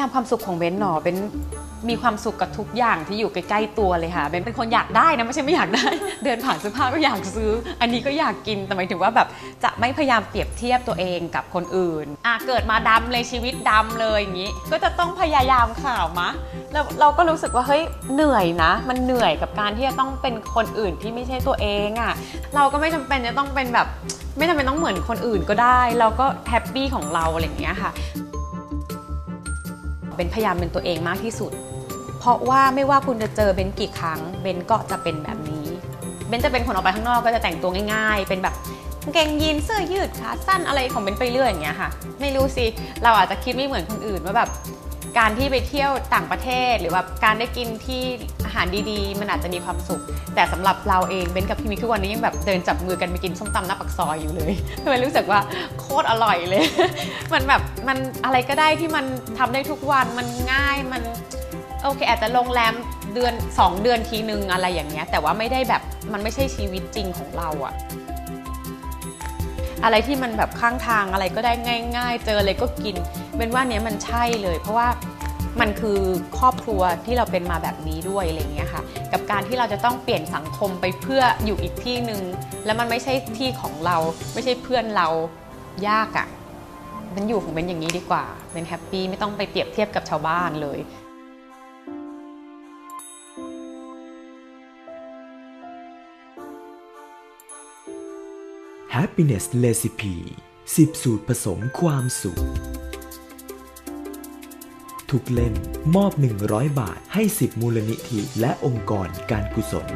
ยามความสุขของเบนหนอเบนมีความสุขกับทุกอย่างที่อยู่ใกล้ๆตัวเลยค่ะเบนเป็นคนอยากได้นะไม่ใช่ไม่อยากได้ เดินผ่านเสื้อผ้าก็อยากซื้อ อันนี้ก็อยากกินแต่หมายถึงว่าแบบจะไม่พยายามเปรียบเทียบตัวเองกับคนอื่นอะเกิดมาดำเลยชีวิตดำเลยอย่างนี้ ก็จะต้องพยายามข่าวมะแล้วเราก็รู้สึกว่าเฮ้ยเหนื่อยนะ มันเหนื่อยกับการที่จะต้องเป็นคนอื่นที่ไม่ใช่ตัวเองอะ่ะเราก็ไม่จำเป็นจะต้องเป็นแบบ ไม่จำเป็นต้องเหมือนคนอื่นก็ได้ เราก็แฮปปี้ของเราอะไรอย่างเงี้ยค่ะ เป็นพยายามเป็นตัวเองมากที่สุด เพราะว่าไม่ว่าคุณจะเจอเบนกี่ครั้งเบนก็จะเป็นแบบนี้ เบนจะเป็นคนออกไปข้างนอกก็จะแต่งตัวง่าย ๆ เป็นแบบกางเกงยีนเสื้อยืดขาสั้นอะไรของเบนไปเรื่อยอย่างเงี้ยค่ะ ไม่รู้สิเราอาจจะคิดไม่เหมือนคนอื่นว่าแบบ การที่ไปเที่ยวต่างประเทศ หรือว่าการได้กินที่อาหารดีๆ มันอาจจะมีความสุข แต่สำหรับเราเองเบนกับพี่มิกทุกวันนี้ยังแบบเดินจับมือกันไปกินส้มตำหน้าปักซอยอยู่เลยทำไมรู้สึกว่าโคตรอร่อยเลย มันแบบมันอะไรก็ได้ที่มันทำได้ทุกวันมันง่ายมันโอเคอาจจะโรงแรมเดือน 2 เดือนทีนึงอะไรอย่างเงี้ยแต่ว่าไม่ได้แบบมันไม่ใช่ชีวิตจริงของเราอะอะไรที่มันแบบข้างทางอะไรก็ได้ง่าย ๆ เจออะไรก็กิน เป็นว่าเนี้ยมันใช่เลย เพราะว่ามันคือครอบครัวที่เราเป็นมาแบบนี้ด้วยอะไรเงี้ยค่ะ กับการที่เราจะต้องเปลี่ยนสังคมไปเพื่ออยู่อีกที่หนึ่งแล้วมันไม่ใช่ที่ของเรา ไม่ใช่เพื่อนเรายากอะเป็นอยู่ของเป็นอย่างนี้ดีกว่าเป็นแฮปปี้ไม่ต้องไปเปรียบเทียบกับชาวบ้านเลย Happiness Recipe 10สูตรผสมความสุข ทุกเล่มมอบ 100 บาทให้ 10 มูลนิธิและองค์กรการกุศล